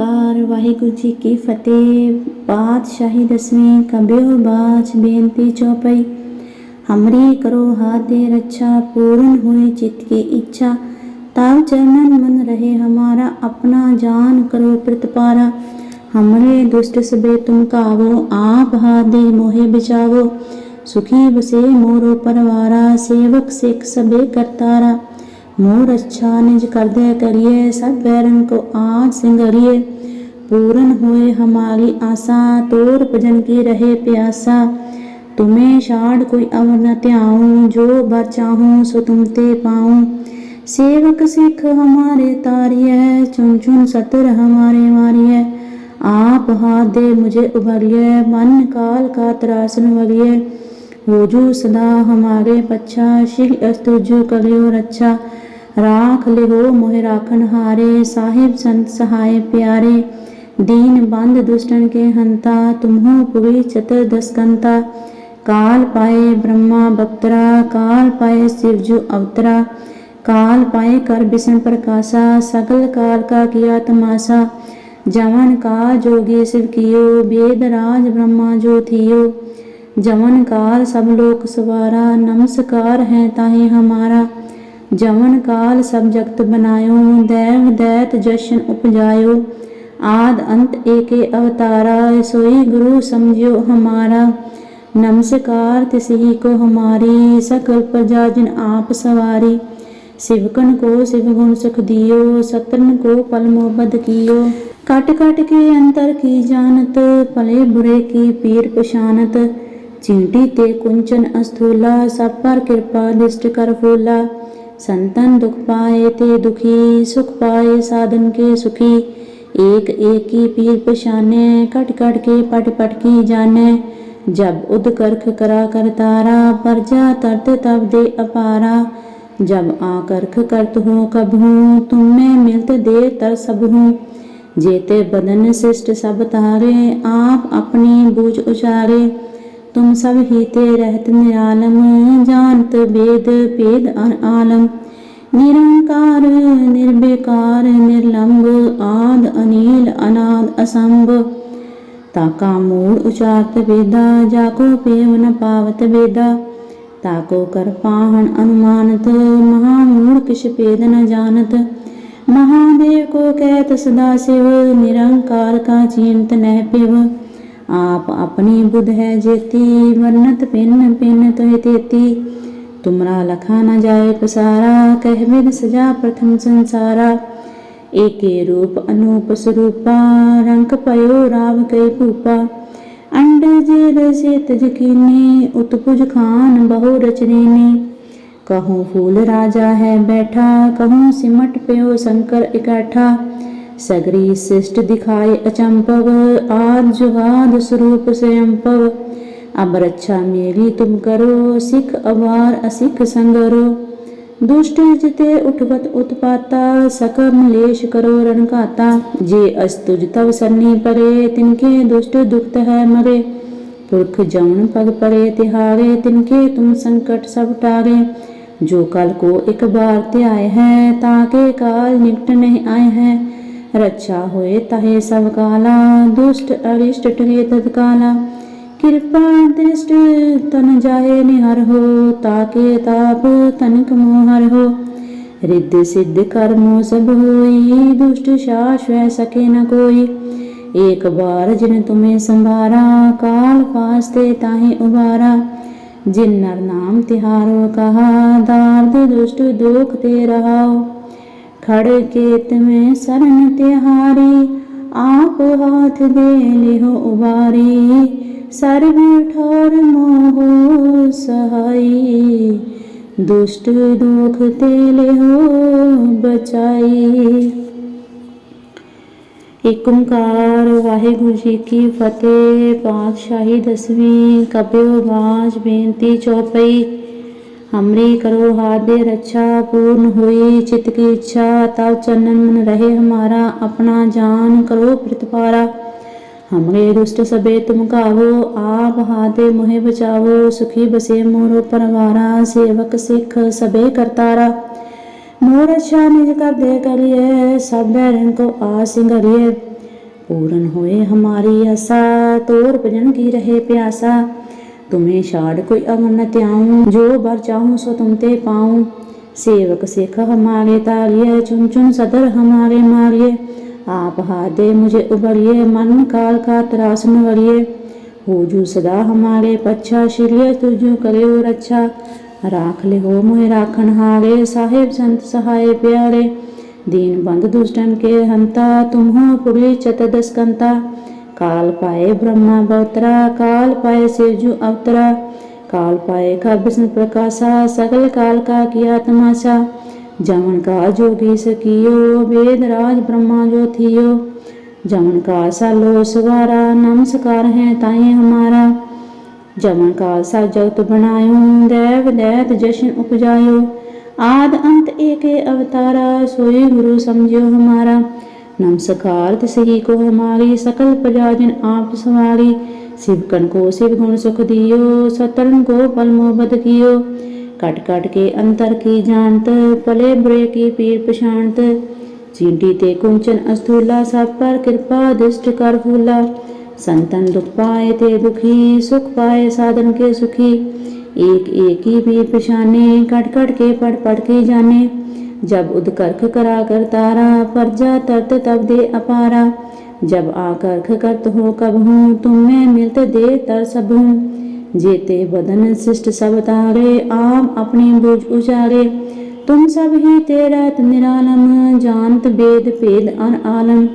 ਓੰਕਾਰ ਵਾਹਿਗੁਰੂ ਜੀ ਕੀ ਫਤਿਹ ਬਾਦਸ਼ਾਹੀ ਦਸਵੇਂ ਕਬਿਓ ਬਾਜ ਬੇਨਤੀ ਚੌਪਈ हमरी करो हाथे रक्षा पूर्ण हुई चित की इच्छा ताव चरणन मन रहे हमारा अपना जान करो प्रतिपारा हमरे दुष्ट सबे तुम कावो आप हादे मोहे बिचावो सुखी बसे मोरो परवारा सेवक सिख सबे करतारा मोर अच्छा निज कर दे करिए सब बैरन को आज सिंगरिए पूर्ण हुए हमारी आशा तोर भजन की रहे प्यासा तुम्हें शाड़ कोई अवर न त्याऊं जो बर चाहूं सो तुम ते पाऊं सेवक सिख हमारे तारिय चुन चुन सतर हमारे मारिय आप हाथ दे मुझे उभरिय मन काल का त्रासन वलिय हो जू सदा हमारे पच्छा। श्री अस्तुजु कलियो रक्षा राख ले हो मोहि राखन हारे। साहिब संत सहाय प्यारे। दीन बंद दुष्टन के हंता। तुम्हो पुरी चतुर्दश कंता काल पाए ब्रह्मा बक्तरा काल पाए शिवजु अवतरा। काल पाए कर विष्णु प्रकाशा सकल काल का किया तमाशा। जवन का जोगी शिव कियो। वेद राज ब्रह्मा जो थियो। जवन काल सब लोक सवारा नमस्कार है ताहे हमारा जवन काल सब जगत बनायो दैव दैत जशन उपजायो आद अंत एके अवतारा सोई गुरु समझियो हमारा नमस्कार तिसही को हमारी सकल प्रजा जिन आप सवारी सिवकन को शिव गुण सुख दियो सतन को पल मोहब्बत कियो काट काट के अंतर की जानत भले बुरे की पीर पशानत ਚਿੰਟੀ ਤੇ ਕੁੰਚਨ ਅਸਥੂਲਾ, ਸਭ ਪਰ ਕਿਰਪਾ ਦਿਸ਼ਟ ਕਰ ਫੂਲਾ। ਸੰਤਨ ਦੁਖ ਪਾਏ ਤੇ ਦੁਖੀ, ਸੁਖ ਪਾਏ ਸਾਧਨ ਕੇ ਸੁਖੀ। ਏਕ ਏਕੀ ਪੀਰ ਪਛਾਨੇ ਕਟ ਕਟ ਕੇ ਪਟ ਪਟ ਕੀ ਜਾਣੇ। ਜਬ ਉਦ ਕਰਖ ਕਰਾ ਕਰ ਤਾਰਾ ਪਰਜਾ ਤਰਤ ਤਬ ਦੇ ਅਪਾਰਾ। ਜਬ ਆ ਕਰਖ ਕਰਤ ਹੂੰ, ਕਬ ਹੂੰ ਤੁਮੇ ਮਿਲਤ ਦੇ ਤਰ ਸਭ ਹੂੰ। ਜੇਤੇ ਬਦਨ ਸਿਸ਼ਟ ਸਭ ਤਾਰੇ ਆਪ ਆਪਣੀ ਬੂਝ ਉਚਾਰੇ। तुम सब हीते रहत निरालम जानत वेद पेद अन आलम निरंकार निर्विकार निर्लंब आद अनिल अनाद असंभ ताका मूल उचारत वेदा जाको पेव न पावत वेदा ताको कर पाहन अनुमानत महामूढ़ किश पेद न जानत महादेव को कहत सदा शिव निरंकार का चिंत नह पिव आप अपनी बुध है जेती वर्णत पिन पिन तो तेती। तुमरा लखा न जाए पसारा, कह विद सजा प्रथम संसारा। एके रूप अनूप स्वरूपा रंग पयो राव कई भूपा अंड जेर से तजकीने उत्पुज खान बहु रचने कहूँ फूल राजा है बैठा, कहूँ सिमट प्यो शंकर इकट्ठा। सगरी शिष्ट दिखाए अचंपव आद जुगाद स्वरूप स्वयंपव। अब रक्षा मेरी तुम करो, सिख अवार असिख संगरो। दुष्ट जिते उठवत उत्पाता, सकम लेश करो रणघाता जे अस्तुज तव सन्नी परे, तिनके दुष्ट दुखत है मरे। पुरख जौन पग परे तिहारे, तिनके तुम संकट सब टारे। जो कल को एक बार त्याय है, ताके काल निकट नहीं आए हैं। रक्षा होए तहे सब काला दुष्ट अरिष्ट टगे तत्काला कृपा दृष्ट तन जाए निहर हो ताके ताप तनिक मोहर हो रिद्ध सिद्ध कर्मो सब होई दुष्ट शाश्व सके न कोई एक बार जिन तुम्हें संभारा काल फास्ते ताहे उबारा जिन नर नाम तिहारो कहा दार्द दुष्ट दुख ते रहाओ ਖੜ ਕੇਤ ਮੈਂ ਸਰਨ ਤਿਹਾਰੀ, ਆਪ ਹਾਥ ਦੇ ਲਿਹੁ ਉਬਾਰੀ। ਸਰਬ ਠੋਰ ਮੋਹ ਸਹਾਈ, ਦੁਸ਼ਟ ਦੁਖ ਤੇ ਲਿਹੁ ਬਚਾਈ। ਏਕ ਓੰਕਾਰ ਵਾਹਿਗੁਰੂ ਜੀ ਕੀ ਫਤਿਹ, ਪਾਤਸ਼ਾਹੀ ਦਸਵੀਂ ਕਬਿਓ ਬਾਜ ਬੇਨਤੀ ਚੌਪਈ। हमरी करो हाथ दे रक्षा पूर्ण हुई चित्त की इच्छा तब चरणन मन रहे हमारा अपना जान करो प्रतिपारा हमरे दुष्ट सबे तुम कावो आप हाथ दे मुहे बचावो सुखी बसे मोरो परवारा सेवक सिख सबे करतारा मोर अच्छा निज कर दे करिए सब बैरन को आ सिंगरिए पूर्ण होए हमारी आशा तोर भजन की रहे प्यासा तुम्हें छाड़ कोई अमर न त्याऊं जो बर चाहूं सो तुम ते पाऊं सेवक सिख हमारे तारिये चुन चुन सदर हमारे मारिये आप हाथ दे मुझे उबरिए मन काल का त्रासन वरिए हो जू सदा हमारे पच्छा श्रीय तुझो करे और अच्छा राख ले हो मोहे राखन हारे साहेब संत सहाय प्यारे दीन बंद दुष्टन के हंता तुम हो पुरी चतुर्दश कंता काल पाए ब्रह्मा बवतरा काल पाए शिवजू अवतरा काल पाए का विष्णु प्रकाशा सकल काल का किया तमाशा जमन का जोगी सकियो वेद राज ब्रह्मा जो थियो जमन का सालो सवारा नमस्कार है ताए हमारा जमन का सा जगत बनायो देव दैत जशन उपजायो आद अंत एक अवतारा सोई गुरु समझो हमारा नमस्कार सही को हमारी सकल प्रजाजन आप सवारी शिवकन को शिव गुण सुख दियो सतरन को पल मोहब्बत कियो कट कट के अंतर की जानत पले बुरे की पीर पछाणत चींटी ते कुंचन अस्थूला सब पर कृपा दृष्ट कर फूला संतन दुख पाए ते दुखी सुख पाए साधन के सुखी एक एक ही पीर पछाने कट कट के पढ़ पढ़ के जाने जब उदकर्ख करा कर तारा परजा तरत तब दे अपारा जब आकर्ख करत हो कब हूँ तुम में मिलत दे तर सब हूँ जेते बदन शिष्ट सब तारे आम अपनी बुझ उचारे तुम सब ही तेरा निरालम जानत वेद भेद अन आलम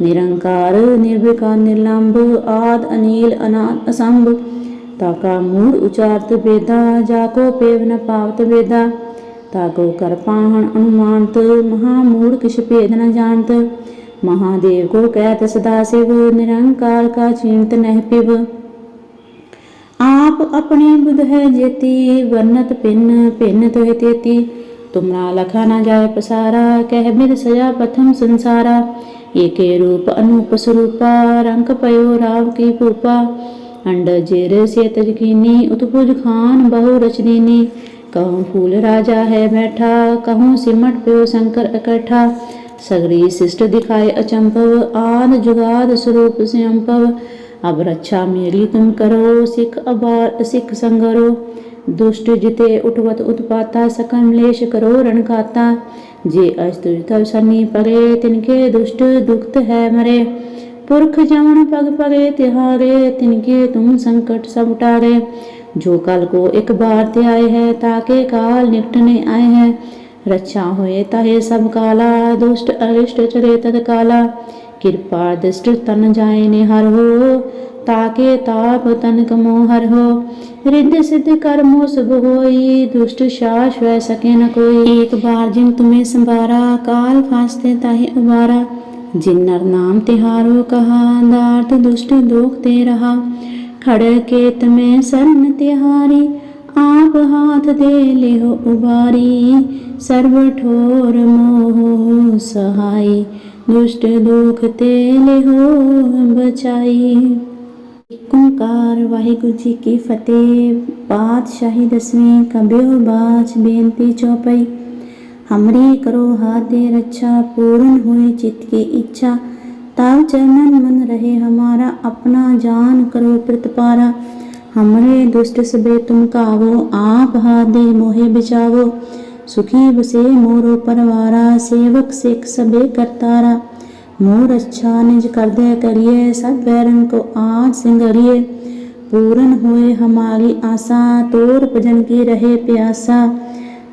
निरंकार निर्विकार निर्लंब आद अनिल अनाद असंभ ताका मूल उचारत वेदा जाको पेव न पावत वेदा ताको कर पाहन अनुमानत महामूढ़ किछ भेद न जानत महादेव को कहत सदा शिव निरंकार का चिंत नह पिब आप अपने बुध है जेती वर्णत पिन पिन तो तेती तुमरा लखा न जाय पसारा कह बिद सजा प्रथम संसारा एके रूप अनूप स्वरूपा रंग पयो राव की पूपा अंड जेर से तजकीनी उत्पुज खान बहु रच दीनी कहूँ फूल राजा है बैठा कहूँ सिमट प्यो शंकर इकट्ठा सगरी शिष्ट दिखाए अचंपव आद जुगाद स्वरूप स्वयंपव अब रक्षा मेरी तुम करो सिख अबार सिख संगरो दुष्ट जिते उठवत उत्पाता सकम लेश करो रणघाता जे अस्तुज तब सन्नी पगे तिनके दुष्ट दुखत है मरे पुरख जमन पग पगे तिहारे तिनके तुम संकट सब टारे जो कल को एक बार ते आए है ताके काल निकटने आए हैं रक्षा होए ताहे सब काला दुष्ट अरिष्ट चरे तद काला कृपा दृष्ट तन जाए ने हर हो ताके ताप तन कमो हर हो रिद्ध सिद्ध कर्मो शुभ होई दुष्ट शास वह सके न कोई एक बार जिन तुम्हें संभारा काल फांसते ताहे उबारा जिन नर नाम तिहारो कहा दार्थ दुष्ट दोख ते रहा खड़ केत में शरण तिहारी आप हाथ दे ले हो उबारी सर्व ठोर मोह सहाय दुष्ट दुख ते ले हो बचाई ਓੰਕਾਰ ਵਾਹਿਗੁਰੂ ਜੀ ਕੀ ਫਤਿਹ ਪਾਤਸ਼ਾਹੀ ਦਸਵੀਂ ਕਬਿਓ ਬਾਚ ਬੇਨਤੀ ਚੌਪਈ हमरी करो हाथ दे रक्षा पूर्ण हुई चित्त की इच्छा ताव चरणन मन रहे हमारा, अपना जान करो प्रतिपारा हमरे दुष्ट सबे तुम कावो, आप हाथ दे मोहे बिचावो सुखी बसे मोरो परवारा, सेवक सिख सबे करतारा। मोर अच्छा निज कर दे करिए, सब बैरन को आज सिंगरिए। पूर्ण हुए हमारी आशा, तोर भजन की रहे प्यासा।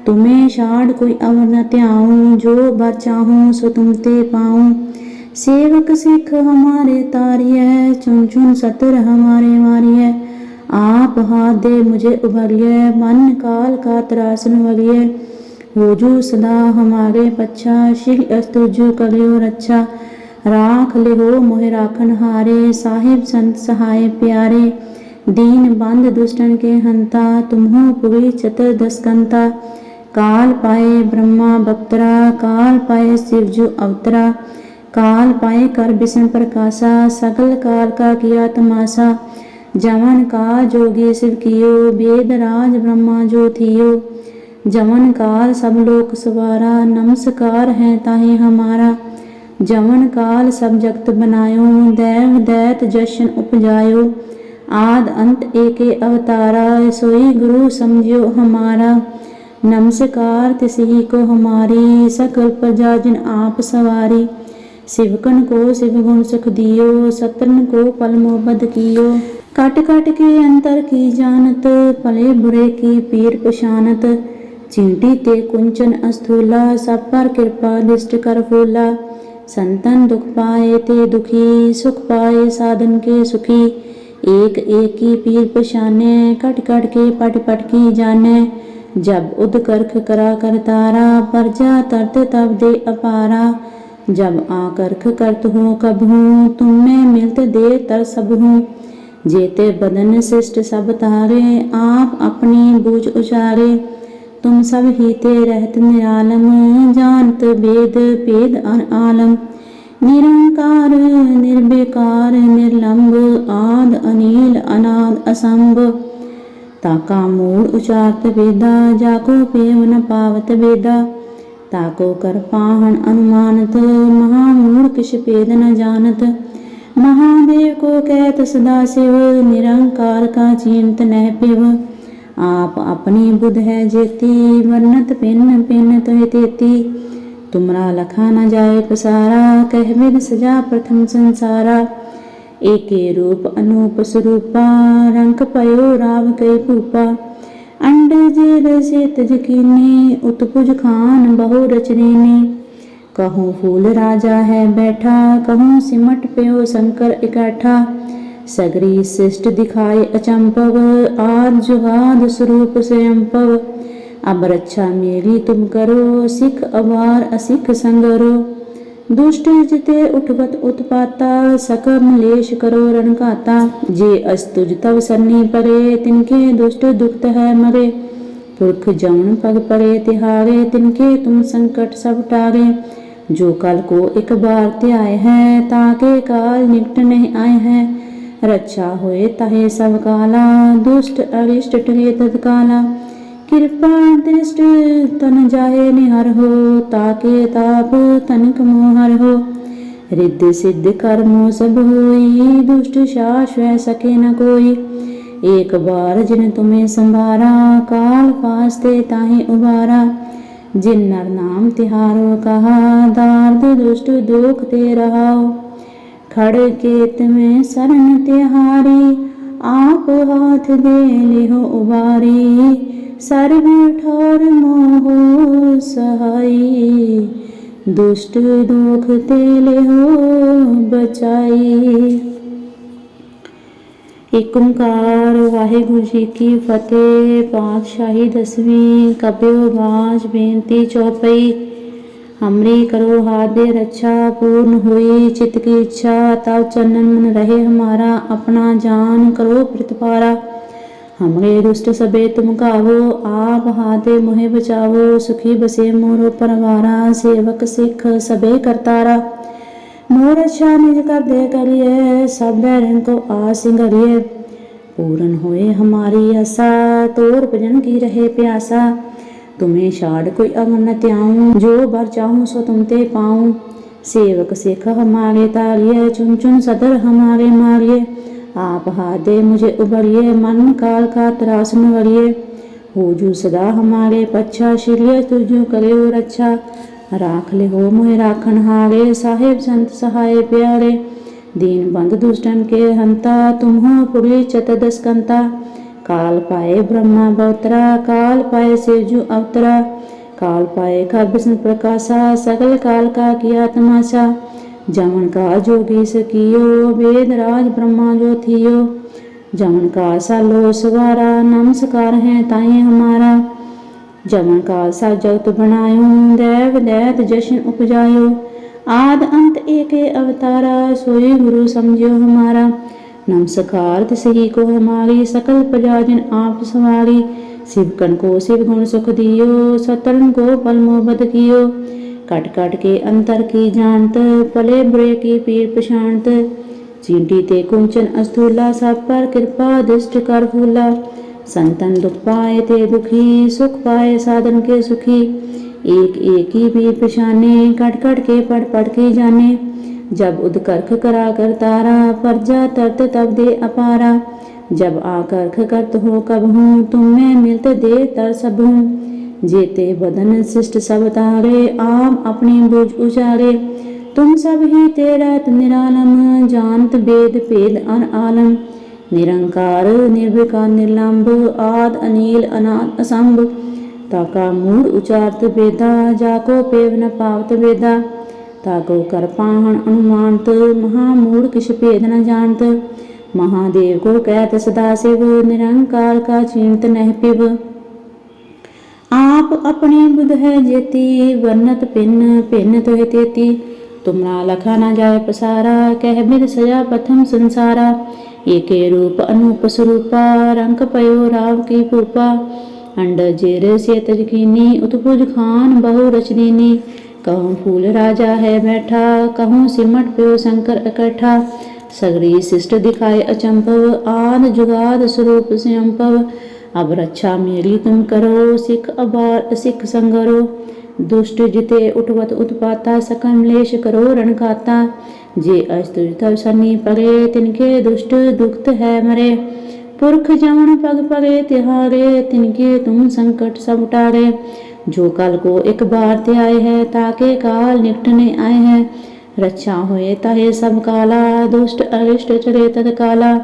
तुम्हें शाड़ कोई अवर न त्याऊं, जो बर चाहूँ सो तुम ते पाऊँ। सेवक सिख हमारे तारिय चुन चुन सतर हमारे मारिय आप हाथ दे मुझे उभरिय मन काल का त्रासन वरिय हो जू सदा हमारे पच्छा श्री अस्तुजु कलियो रक्षा राख ले हो मोहे राखन हारे साहिब संत सहाय प्यारे दीन बंद दुष्टन के हंता तुम्हो पुरी चतुर दसकंता काल पाए ब्रह्मा बप्तरा काल पाए शिवजू अवतरा काल पाए कर बिसन प्रकाशा सकल काल का किया तमाशा जवन काल जोगी शिव कियो वेद राज ब्रह्मा जो थियो जवन काल सब लोक सवारा नमस्कार है ताहे हमारा जवन काल सब जगत बनायो दैव दैत जशन उपजायो आद अंत एके अवतारा सोई गुरु समझियो हमारा नमस्कार तिसही को हमारी सकल प्रजा जिन आप सवारी सिवकन को शिव गुण सुख दियो, सतन को पल मोहब्बत कियो। कट कट के अंतर की जानत भले बुरे की पीर पशानत चींटी ते कुंचन अस्थूला, सब पर कृपा दिष्ट कर फूला। संतन दुख पाए ते दुखी, सुख पाए साधन के सुखी। एक एक की पीर पशाने कट कट के पट पट की जाने। जब उद करख करा कर तारा परजा तरत तब दे अपारा। जब आकर्ख करत हो कब हूँ तुम में मिलत दे तर सब हूँ जेते बदन शिष्ट सब तारे आप अपनी बूझ उचारे तुम सब हीते रहत निरालम जानत वेद भेद अन आलम निरंकार निर्विकार निर्लंब आद अनिल अनाद असंभ ताका मूल उचारत वेदा जाको पेव न पावत वेदा ताको कर पाहन अनुमानत महामूढ़ किश पेद न जानत महादेव को कहत सदा शिव निरंकार का चिंत नह पिव आप अपनी बुध है जेती वर्णत पिन पिन तह तेती तुमरा लखा न जाए पसारा कह विद सजा प्रथम संसारा एके रूप अनूप स्वरूपा रंग पयो राव कई भूपा ਅੰਡਜ ਰਸਿਤ ਜਕੀਨੇ ਉਤਪੁਜ ਖਾਨ ਬਹੁ ਰਚਨੇ। ਕਹੂੰ ਫੂਲ ਰਾਜਾ ਹੈ ਬੈਠਾ, ਕਹੂੰ ਸਿਮਟ ਪਿਓ ਸ਼ੰਕਰ ਇਕੱਠਾ। ਸਗਰੀ ਸਿਸ਼ਟ ਦਿਖਾਏ ਅਚੰਪਵ ਆਦ ਜੁਗਾਦ ਸਰੂਪ ਸਯੰਪਵ। ਅਬ ਰੱਛਾ ਮੇਰੀ ਤੁਮ ਕਰੋ, ਸਿੱਖ ਅਵਾਰ ਅਸਿੱਖ ਸੰਗਰੋ। ਦੁਸ਼ਟ ਜਿਤੇ ਉਠਵਤ ਉਤਪਾਤਾ ਸਕਮ ਲੇਸ਼ ਕਰੋ ਰਣਕਾਤਾ ਜੇ ਅਸਤੁਜ ਤਵ ਸੰਨੀ ਪਰੇ ਤਿਨਕੇ ਦੁਸ਼ਟ ਦੁਖਤ ਹੈ ਮਰੇ। ਪੁਰਖ ਜਾਉਣ ਪਗ ਪਰੇ, ਤਿਹਾਰੇ ਤਿਨਕੇ ਤੁਮ ਸੰਕਟ ਸਭ ਟਾਰੇ। ਜੋ ਕਲ ਕੋ ਇੱਕ ਬਾਰ ਧਿਆਏ ਹੈ, ਤਾਂ ਕੇ ਕਾਲ ਨਿਕਟ ਨਹੀਂ ਆਏ ਹੈ। ਰੱਛਾ ਹੋਏ ਤਹੇ ਸਭ ਕਾਲਾ, ਦੁਸ਼ਟ ਅਰਿਸ਼ਟ ਟਰੇ ਤਦ ਕਾਲਾ। ਕਿਰਪਾ ਦ੍ਰਿਸ਼ਟ ਤਨ ਜਾਏ ਨਿਹਰ ਹੋ ਤਾਕੇ ਤਾਪ ਤਨ ਕਮੋ ਹੋ। ਰਿੱਧ ਸਿੱਧ ਕਰਮੋ ਸਭ ਹੋਈ, ਦੁਸ਼ਟ ਸ਼ਾਸ਼ਵੈ ਸਕੇ ਨ ਕੋਈ। ਏਕ ਬਾਰ ਜਿਨ ਤੁਮੇ ਸੰਭਾਰਾ, ਕਾਲ ਪਾਸਤੇ ਤਾਹੇ ਉਬਾਰਾ। ਜਿਨ ਨਰ ਨਾਮ ਤਿਹਾਰੋ, ਕਹਾ ਦਾਰਦ ਦੁਸ਼ਟ ਦੁਖ ਤੇ ਰਹਾਓ। ਖੜ ਕੇ ਮੈਂ ਸਰਨ ਤਿਹਾਰੀ आप हाथ दे लिहो उबारी सर्व ठोर मोहो सहाई दुष्ट दुख ते लिहो बचाई एक ओंकार वाहेगुरु जी की फतेह पातशाही दसवीं कबियो बाज बेनती चौपई हमरी करो हाथ दे रक्षा पूर्ण हुई चित्त की इच्छा तब चंदन मन रहे हमारा अपना जान करो प्रतिपारा हमरे दुष्ट सबे तुम गावो आप हाथे मुहे बचावो सुखी बसे मोरो परवारा सेवक सिख सबे करतारा मोर अच्छा निज कर दे करिए सब बैरन को आस सिंगरिए पूर्ण होए हमारी आशा तोर भजन की रहे प्यासा तुम्हें छाड़ कोई अगन न त्याऊं जो बर चाहूं सो तुम ते पाऊं सेवक सिख हमारे तालिए चुन चुन सदर हमारे मारिए आप हादे मुझे उबरिए मन काल का त्रासन वरिए हो जू सदा हमारे पच्छा श्रिय तुझो करे हो रक्षा राख ले हो मोहे राखन हारे साहेब संत सहाय प्यारे दीन बंद दुष्टन के हंता तुम हो पुरी चतदस कंता काल पाए ब्रह्मा बवतरा काल पाए सेजु अवतरा काल पाए का विष्णु प्रकाशा सकल काल का किया तमाशा जमन का जोगी सकियो वेद राज ब्रह्मा जो थियो जमन का सालो सवारा नमस्कार है ताए हमारा जमन का सा जगत बनायो देव दैत जशन उपजायो आद अंत एक अवतारा सोई गुरु समझो हमारा नमस्कार तिसही को हमारी सकल प्रजा जिन आप सवारी शिवकन को शिव गुण सुख दियो सतरन को पल मोहब्बत कियो कट कट के अंतर की जानत पले बुरे की पीर पछाणत चींटी ते कुंचन अस्थूला सब पर कृपा दृष्ट कर फूला संतन दुख पाए ते दुखी सुख पाए साधन के सुखी एक एक ही भी पहचाने कट कट के पढ़ पढ़ के जाने जब उदकर्ख करा कर तारा परजा तरत तब दे अपारा जब आकर्ख करत हो कब हूँ तुम में मिलत दे तर सब हूँ जेते बदन शिष्ट सब तारे आप अपनी बुझ उजारे तुम सब ही तेरत निरालम जानत वेद भेद अन आलम निरंकार निर्विकार निर्लंब आद अनिल अनाद असंभ ताका मूड उचारत वेदा जाको पेव न पावत वेदा ताको कर पाहन अनुमानत महामूड किछ भेद न जानत महादेव को कहत सदा शिव निरंकार का चिंत नह पिव आप अपनी बुध है जेती वर्णत पिन पिन तोह तेती तुमरा लखा न जाय पसारा कह बिद सजा प्रथम संसारा एके रूप अनूप स्वरूपा रंग पयो राव की पूपा अंड जेर से तजकीनी उत्भुज खान बहु रचदीनी कहूँ फूल राजा है बैठा कहूँ सिमट प्यो शंकर इकट्ठा सगरी शिष्ट दिखाए अचंपव आद जुगाद स्वरूप स्वयंपव अब रक्षा मेरी तुम करो सिख अबार सिख संगरो दुष्ट जिते उठवत उत्पाता सकम लेश करो रणकाता जे अस्तुत सन्नी पगे तिनके दुष्ट दुखत है मरे पुरख जमन पग पगे तिहारे तिनके तुम संकट सब टारे जो कल को एक बार ते आए है ताके काल निकटने आए है रक्षा होए तहे सब काला दुष्ट अरिष्ट चले तद काला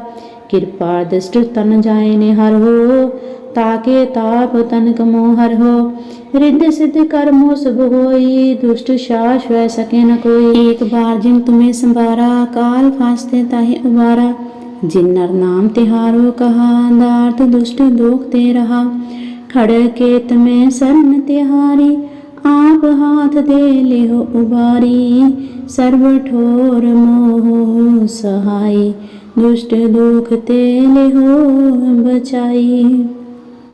कृपा दृष्ट तन जाए निहर हो ताके ताप तन कमो हर हो रिद्ध सिद्ध कर्मो शुभ होई दुष्ट शास वह सके न कोई एक बार जिन तुम्हें संभारा काल फांसते ताहे उबारा जिन नर नाम तिहारो कहा दार्थ दुष्ट दोख ते रहा ਖੜ ਕੇ ਤਮੈ ਸਰਨ ਤਿਹਾਰੀ, ਆਪ ਹਾਥ ਦੇ ਲਿਓ ਉਬਾਰੀ। ਸਰਬ ਠੋਰ ਮੋਹ ਸਹਾਈ, ਦੁਸ਼ਟ ਦੁਖ ਤੇ ਲਿਓ ਬਚਾਈ।